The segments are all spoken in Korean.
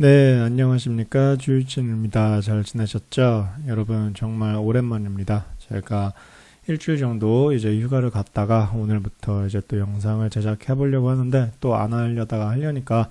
네, 안녕하십니까. 주일진입니다. 잘 지내셨죠? 여러분, 정말 오랜만입니다. 제가 일주일 정도 이제 휴가를 갔다가 오늘부터 이제 또 영상을 제작해 보려고 하는데 또 안 하려다가 하려니까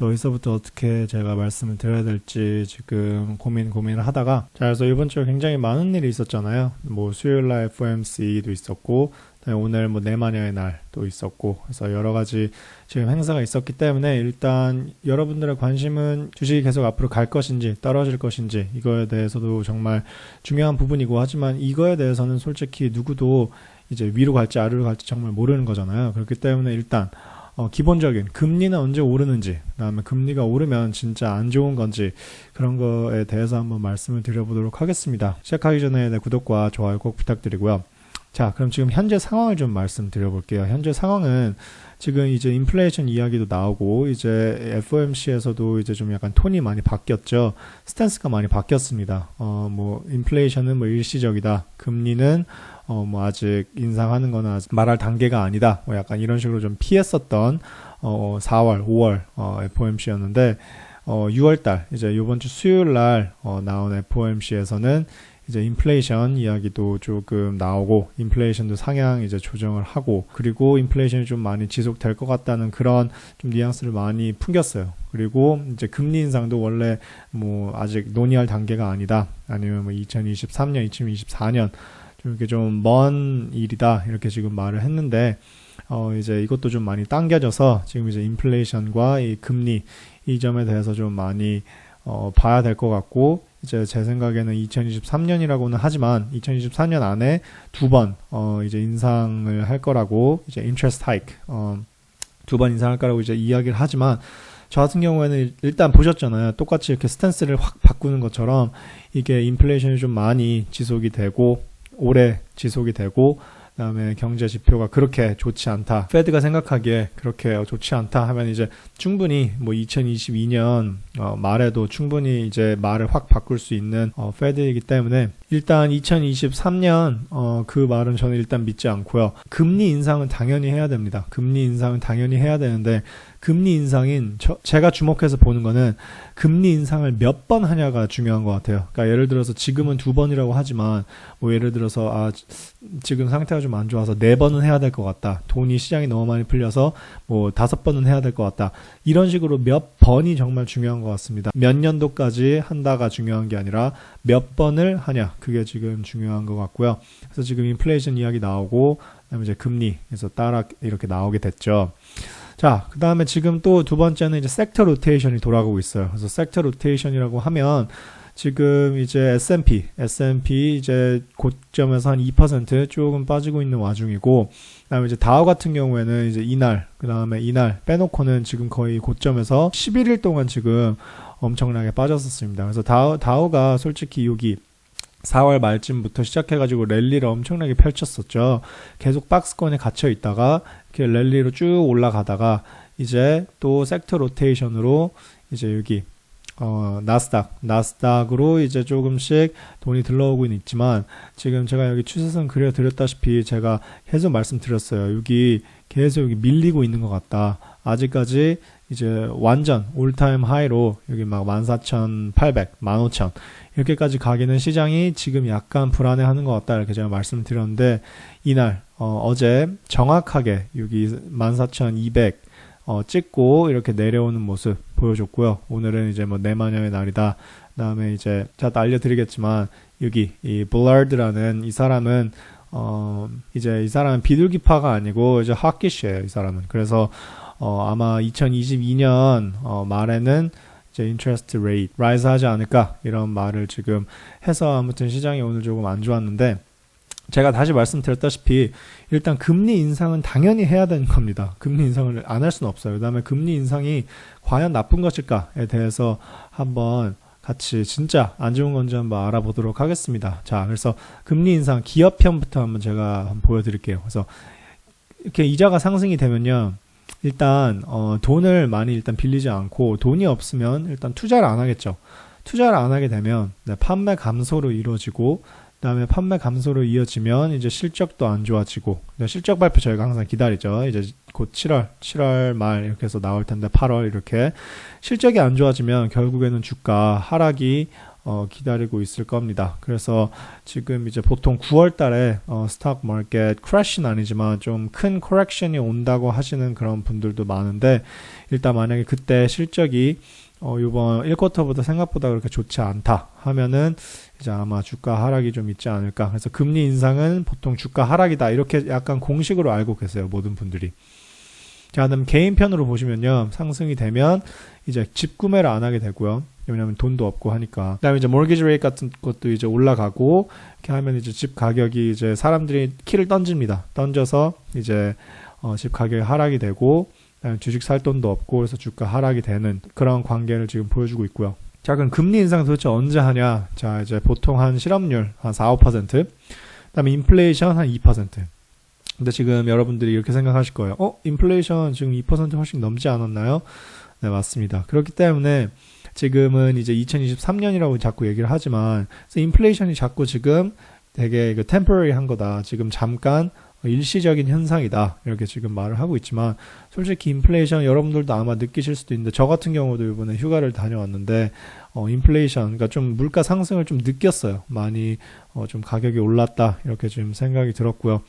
또 여기서부터 어떻게 제가 말씀을 드려야 될지 지금 고민 고민을 하다가 자 그래서 이번 주에 굉장히 많은 일이 있었잖아요. 뭐 수요일 날 FOMC도 있었고 오늘 뭐 내마녀의 날도 있었고 그래서 여러 가지 지금 행사가 있었기 때문에 일단 여러분들의 관심은 주식이 계속 앞으로 갈 것인지 떨어질 것인지 이거에 대해서도 정말 중요한 부분이고 하지만 이거에 대해서는 솔직히 누구도 이제 위로 갈지 아래로 갈지 정말 모르는 거잖아요. 그렇기 때문에 일단 어, 기본적인 금리는 언제 오르는지, 그다음에 금리가 오르면 진짜 안 좋은 건지 그런 거에 대해서 한번 말씀을 드려보도록 하겠습니다. 시작하기 전에 네, 구독과 좋아요 꼭 부탁드리고요. 자, 그럼 지금 현재 상황을 좀 말씀드려 볼게요. 현재 상황은 지금 이제 인플레이션 이야기도 나오고 이제 FOMC에서도 이제 좀 약간 톤이 많이 바뀌었죠. 스탠스가 많이 바뀌었습니다. 어, 뭐 인플레이션은 뭐 일시적이다. 금리는 어, 뭐 아직 인상하는 거나 말할 단계가 아니다. 뭐 약간 이런 식으로 좀 피했었던 어, 4월, 5월 어, FOMC였는데 어, 6월 달 이제 이번 주 수요일 날 어, 나온 FOMC에서는 이제 인플레이션 이야기도 조금 나오고 인플레이션도 상향 이제 조정을 하고 그리고 인플레이션이 좀 많이 지속될 것 같다는 그런 좀 뉘앙스를 많이 풍겼어요. 그리고 이제 금리 인상도 원래 뭐 아직 논의할 단계가 아니다. 아니면 뭐 2023년, 2024년 좀 이렇게 좀 먼 일이다 이렇게 지금 말을 했는데 어 이제 이것도 좀 많이 당겨져서 지금 이제 인플레이션과 이 금리 이 점에 대해서 좀 많이 어 봐야 될 것 같고 이제 제 생각에는 2023년이라고는 하지만 2024년 안에 두 번 어 이제 인상을 할 거라고 이제 interest hike 어 두 번 인상할 거라고 이제 이야기를 하지만 저 같은 경우에는 일단 보셨잖아요. 똑같이 이렇게 스탠스를 확 바꾸는 것처럼 이게 인플레이션이 좀 많이 지속이 되고 오래 지속이 되고 그다음에 경제 지표가 그렇게 좋지 않다. 페드가 생각하기에 그렇게 좋지 않다 하면 이제 충분히 뭐 2022년 어 말에도 충분히 이제 말을 확 바꿀 수 있는 어 페드이기 때문에 일단 2023년 어 그 말은 저는 일단 믿지 않고요. 금리 인상은 당연히 해야 됩니다. 금리 인상은 당연히 해야 되는데 금리 인상인 저, 제가 주목해서 보는 거는 금리 인상을 몇 번 하냐가 중요한 것 같아요. 그러니까 예를 들어서 지금은 두 번이라고 하지만 뭐 예를 들어서 아 지금 상태가 좀 안 좋아서 네 번은 해야 될 것 같다. 돈이 시장이 너무 많이 풀려서 뭐 다섯 번은 해야 될 것 같다. 이런 식으로 몇 번이 정말 중요한 것 같습니다. 몇 년도까지 한다가 중요한 게 아니라 몇 번을 하냐 그게 지금 중요한 것 같고요. 그래서 지금 인플레이션 이야기 나오고 그다음에 이제 금리에서 따라 이렇게 나오게 됐죠. 자, 그 다음에 지금 또 두 번째는 이제 섹터 로테이션이 돌아가고 있어요. 그래서 섹터 로테이션이라고 하면 지금 이제 S&P, S&P 이제 고점에서 한 2% 조금 빠지고 있는 와중이고, 그다음에 이제 다우 같은 경우에는 이제 이날, 그다음에 이날 빼놓고는 지금 거의 고점에서 11일 동안 지금 엄청나게 빠졌었습니다. 그래서 다우 다우가 솔직히 여기 4월 말쯤부터 시작해가지고 랠리를 엄청나게 펼쳤었죠. 계속 박스권에 갇혀 있다가 이렇게 랠리로 쭉 올라가다가 이제 또 섹터 로테이션으로 이제 여기 어, 나스닥, 나스닥으로 이제 조금씩 돈이 들러오고는 있지만 지금 제가 여기 추세선 그려드렸다시피 제가 계속 말씀드렸어요. 여기 계속 여기 밀리고 있는 것 같다. 아직까지 이제 완전 올타임 하이로 여기 막 14,800, 15,000 이렇게까지 가기는 시장이 지금 약간 불안해하는 것 같다 이렇게 제가 말씀을 드렸는데 이날 어, 어제 정확하게 여기 14,200 어, 찍고 이렇게 내려오는 모습 보여줬고요. 오늘은 이제 뭐 내마녀의 날이다. 그다음에 이제 제가 알려드리겠지만 여기 이 블라드라는 이 사람은 어 이제 이 사람은 비둘기파가 아니고 이제 하키시예요. 이 사람은 그래서 어 아마 2022년 어 말에는 이제 interest rate rise 하지 않을까 이런 말을 지금 해서 아무튼 시장이 오늘 조금 안 좋았는데 제가 다시 말씀드렸다시피 일단 금리 인상은 당연히 해야 되는 겁니다. 금리 인상을 안 할 수는 없어요. 그다음에 금리 인상이 과연 나쁜 것일까에 대해서 한번 같이 진짜 안 좋은 건지 한번 알아보도록 하겠습니다. 자, 그래서 금리 인상 기업편부터 한번 제가 한번 보여드릴게요. 그래서 이렇게 이자가 상승이 되면요. 일단 어, 돈을 많이 일단 빌리지 않고 돈이 없으면 일단 투자를 안 하겠죠. 투자를 안 하게 되면 네, 판매 감소로 이루어지고 그다음에 판매 감소로 이어지면 이제 실적도 안 좋아지고 실적 발표 저희가 항상 기다리죠. 이제 곧 7월, 7월 말 이렇게 해서 나올 텐데 8월 이렇게 실적이 안 좋아지면 결국에는 주가 하락이 어, 기다리고 있을 겁니다. 그래서 지금 이제 보통 9월 달에 어, 스탁 마켓 크래시는 아니지만 좀 큰 코렉션이 온다고 하시는 그런 분들도 많은데 일단 만약에 그때 실적이 어, 이번 1쿼터보다 생각보다 그렇게 좋지 않다 하면은 이제 아마 주가 하락이 좀 있지 않을까. 그래서 금리 인상은 보통 주가 하락이다. 이렇게 약간 공식으로 알고 계세요. 모든 분들이. 자, 그다음 개인 편으로 보시면요. 상승이 되면 이제 집 구매를 안 하게 되고요. 왜냐하면 돈도 없고 하니까. 그다음에 이제 mortgage rate 같은 것도 이제 올라가고 이렇게 하면 이제 집 가격이 이제 사람들이 키를 던집니다. 던져서 이제 어, 집 가격이 하락이 되고 그다음에 주식 살 돈도 없고 그래서 주가 하락이 되는 그런 관계를 지금 보여주고 있고요. 자, 그럼 금리 인상 도대체 언제 하냐? 자, 이제 보통 한 실업률 한 4, 5%, 그다음에 인플레이션 한 2%. 근데 지금 여러분들이 이렇게 생각하실 거예요. 어, 인플레이션 지금 2% 훨씬 넘지 않았나요? 네, 맞습니다. 그렇기 때문에 지금은 이제 2023년이라고 자꾸 얘기를 하지만 인플레이션이 자꾸 지금 되게 그 temporary 한 거다. 지금 잠깐 일시적인 현상이다. 이렇게 지금 말을 하고 있지만 솔직히 인플레이션 여러분들도 아마 느끼실 수도 있는데 저 같은 경우도 이번에 휴가를 다녀왔는데 어 인플레이션 그러니까 좀 물가 상승을 좀 느꼈어요. 많이 어 좀 가격이 올랐다. 이렇게 좀 생각이 들었고요.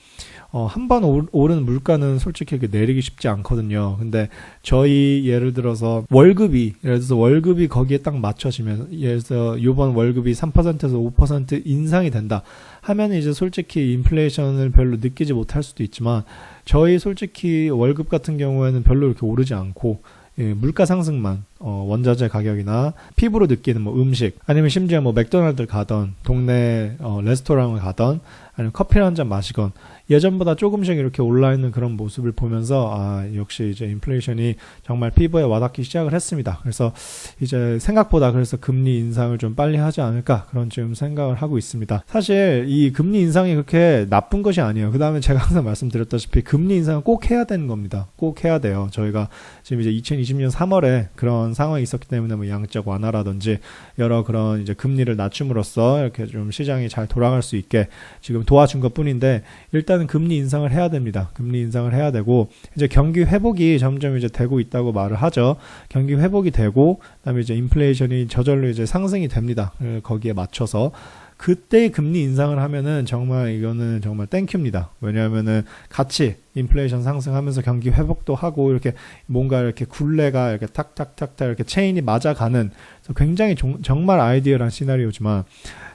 어, 한번 오르는 물가는 솔직히 이렇게 내리기 쉽지 않거든요. 근데 저희 예를 들어서 월급이 예를 들어서 월급이 거기에 딱 맞춰지면 예를 들어서 이번 월급이 3%에서 5% 인상이 된다 하면 이제 솔직히 인플레이션을 별로 느끼지 못할 수도 있지만 저희 솔직히 월급 같은 경우에는 별로 이렇게 오르지 않고 예, 물가 상승만 어, 원자재 가격이나 피부로 느끼는 뭐 음식 아니면 심지어 뭐 맥도날드 가던 동네 어, 레스토랑을 가던 아니면 커피를 한 잔 마시건 예전보다 조금씩 이렇게 올라 있는 그런 모습을 보면서 아 역시 이제 인플레이션이 정말 피부에 와닿기 시작을 했습니다. 그래서 이제 생각보다 그래서 금리 인상을 좀 빨리 하지 않을까 그런 지금 생각을 하고 있습니다. 사실 이 금리 인상이 그렇게 나쁜 것이 아니에요. 그 다음에 제가 항상 말씀드렸다시피 금리 인상은 꼭 해야 되는 겁니다. 꼭 해야 돼요. 저희가 지금 이제 2020년 3월에 그런 상황이 있었기 때문에 뭐 양적 완화라든지 여러 그런 이제 금리를 낮춤으로써 이렇게 좀 시장이 잘 돌아갈 수 있게 지금 도와준 것 뿐인데 일단은 금리 인상을 해야 됩니다. 금리 인상을 해야 되고 이제 경기 회복이 점점 이제 되고 있다고 말을 하죠. 경기 회복이 되고 그다음에 이제 인플레이션이 저절로 이제 상승이 됩니다. 거기에 맞춰서 그때 금리 인상을 하면은 정말 이거는 정말 땡큐입니다. 왜냐하면은 같이 인플레이션 상승하면서 경기 회복도 하고 이렇게 뭔가 이렇게 굴레가 이렇게 탁탁탁탁 이렇게 체인이 맞아가는 굉장히 종, 정말 아이디어란 시나리오지만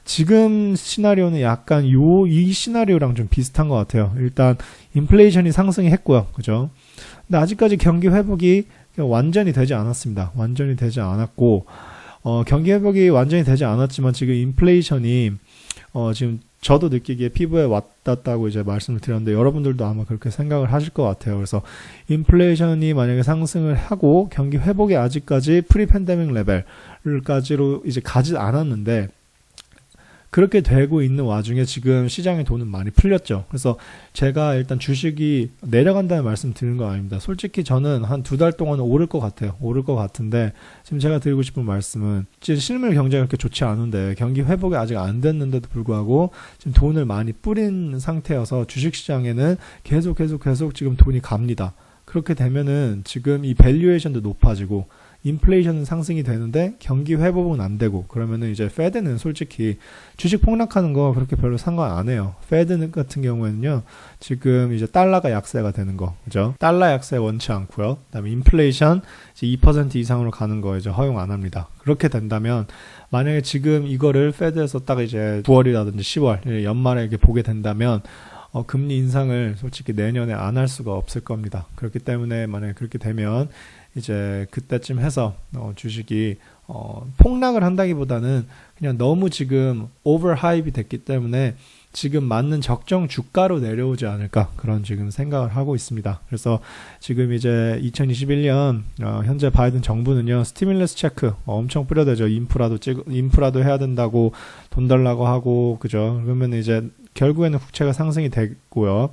지금 시나리오는 약간 요 이 시나리오랑 좀 비슷한 것 같아요. 일단 인플레이션이 상승이 했고요, 그죠? 근데 아직까지 경기 회복이 완전히 되지 않았습니다. 완전히 되지 않았고 어, 경기 회복이 완전히 되지 않았지만 지금 인플레이션이 어, 지금 저도 느끼기에 피부에 왔다고 이제 말씀을 드렸는데 여러분들도 아마 그렇게 생각을 하실 것 같아요. 그래서 인플레이션이 만약에 상승을 하고 경기 회복이 아직까지 프리 팬데믹 레벨까지로 이제 가지 않았는데 그렇게 되고 있는 와중에 지금 시장의 돈은 많이 풀렸죠. 그래서 제가 일단 주식이 내려간다는 말씀 드리는 거 아닙니다. 솔직히 저는 한 두 달 동안은 오를 것 같아요. 오를 것 같은데 지금 제가 드리고 싶은 말씀은 지금 실물 경제가 그렇게 좋지 않은데 경기 회복이 아직 안 됐는데도 불구하고 지금 돈을 많이 뿌린 상태여서 주식 시장에는 계속 계속 계속 지금 돈이 갑니다. 그렇게 되면은 지금 이 밸류에이션도 높아지고 인플레이션은 상승이 되는데 경기 회복은 안 되고 그러면은 이제 페드는 솔직히 주식 폭락하는 거 그렇게 별로 상관 안 해요. 페드 같은 경우에는요. 지금 이제 달러가 약세가 되는 거. 그죠? 달러 약세 원치 않고요. 그다음에 인플레이션 이제 2% 이상으로 가는 거 이제 허용 안 합니다. 그렇게 된다면 만약에 지금 이거를 페드에서 딱 이제 9월이라든지 10월 연말에 이렇게 보게 된다면 어, 금리 인상을 솔직히 내년에 안 할 수가 없을 겁니다. 그렇기 때문에 만약에 그렇게 되면 이제 그때쯤 해서 어, 주식이 어, 폭락을 한다기보다는 그냥 너무 지금 오버 하입이 됐기 때문에 지금 맞는 적정 주가로 내려오지 않을까 그런 지금 생각을 하고 있습니다. 그래서 지금 이제 2021년 어, 현재 바이든 정부는요 스티뮬러스 체크 엄청 뿌려대죠. 인프라도 찍 인프라도 해야 된다고 돈 달라고 하고 그죠. 그러면 이제 결국에는 국채가 상승이 되고요.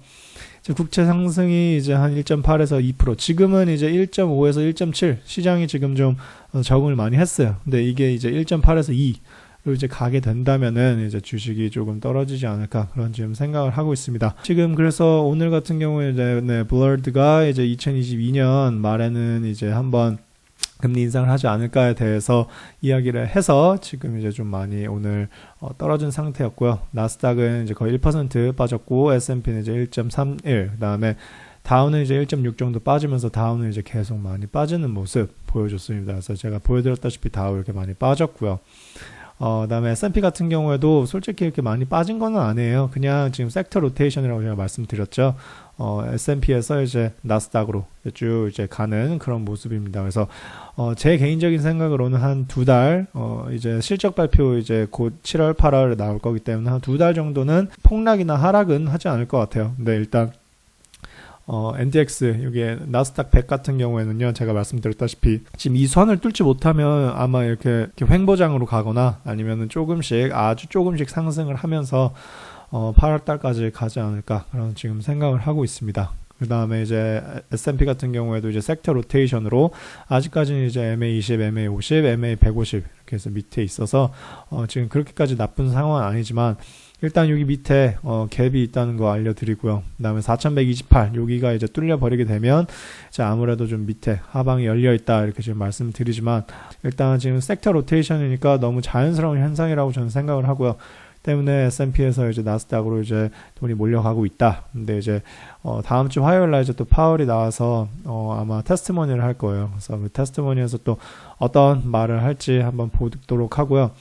국채 상승이 이제 한 1.8에서 2%. 지금은 이제 1.5에서 1.7. 시장이 지금 좀 적응을 많이 했어요. 근데 이게 이제 1.8에서 2. 이제 가게 된다면은 이제 주식이 조금 떨어지지 않을까 그런 지금 생각을 하고 있습니다. 지금 그래서 오늘 같은 경우에 이제 네, 블러드가 이제 2022년 말에는 이제 한번 금리 인상을 하지 않을까에 대해서 이야기를 해서 지금 이제 좀 많이 오늘 어, 떨어진 상태였고요. 나스닥은 이제 거의 1% 빠졌고 S&P는 이제 1.31 그다음에 다운은 이제 1.6 정도 빠지면서 다운은 이제 계속 많이 빠지는 모습 보여줬습니다. 그래서 제가 보여드렸다시피 다우 이렇게 많이 빠졌고요. 어, 그다음에 S&P 같은 경우에도 솔직히 이렇게 많이 빠진 건 아니에요. 그냥 지금 섹터 로테이션이라고 제가 말씀드렸죠. 어, S&P에서 이제 나스닥으로 쭉 이제 가는 그런 모습입니다. 그래서 어, 제 개인적인 생각으로는 한 두 달, 어, 이제 실적 발표 이제 곧 7월, 8월에 나올 거기 때문에 한 두 달 정도는 폭락이나 하락은 하지 않을 것 같아요. 근데 일단 어, NDX, 여기에 나스닥 100 같은 경우에는요, 제가 말씀드렸다시피, 지금 이 선을 뚫지 못하면 아마 이렇게, 이렇게 횡보장으로 가거나 아니면은 조금씩, 아주 조금씩 상승을 하면서, 어, 8월 달까지 가지 않을까, 그런 지금 생각을 하고 있습니다. 그 다음에 이제 S&P 같은 경우에도 이제 섹터 로테이션으로 아직까지는 이제 MA20, MA50, MA150 이렇게 해서 밑에 있어서 어 지금 그렇게까지 나쁜 상황은 아니지만 일단 여기 밑에 어 갭이 있다는 거 알려드리고요. 그 다음에 4,128 여기가 이제 뚫려 버리게 되면 이제 아무래도 좀 밑에 하방이 열려 있다 이렇게 지금 말씀드리지만 일단 지금 섹터 로테이션이니까 너무 자연스러운 현상이라고 저는 생각을 하고요. 때문에 S&P에서 이제 나스닥으로 이제 돈이 몰려가고 있다. 근데 이제 어 다음 주 화요일 날 이제 또 파월이 나와서 어 아마 테스트모니를 할 거예요. 그래서 그 테스트모니에서 또 어떤 말을 할지 한번 보도록 하고요.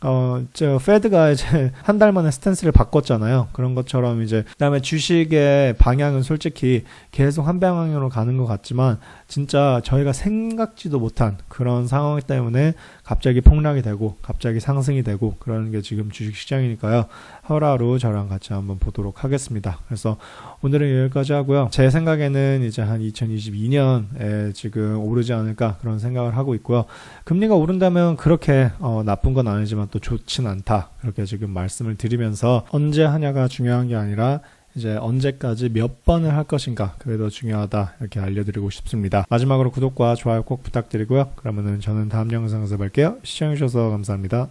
어, 저, 페드가 이제 한 달 만에 스탠스를 바꿨잖아요. 그런 것처럼 이제, 그 다음에 주식의 방향은 솔직히 계속 한 방향으로 가는 것 같지만, 진짜 저희가 생각지도 못한 그런 상황 때문에 갑자기 폭락이 되고, 갑자기 상승이 되고, 그러는 게 지금 주식 시장이니까요. 하루하루 저랑 같이 한번 보도록 하겠습니다. 그래서 오늘은 여기까지 하고요. 제 생각에는 이제 한 2022년에 지금 오르지 않을까 그런 생각을 하고 있고요. 금리가 오른다면 그렇게 어, 나쁜 건 아니지만 또 좋진 않다. 그렇게 지금 말씀을 드리면서 언제 하냐가 중요한 게 아니라 이제 언제까지 몇 번을 할 것인가 그게 더 중요하다 이렇게 알려드리고 싶습니다. 마지막으로 구독과 좋아요 꼭 부탁드리고요. 그러면은 저는 다음 영상에서 뵐게요. 시청해주셔서 감사합니다.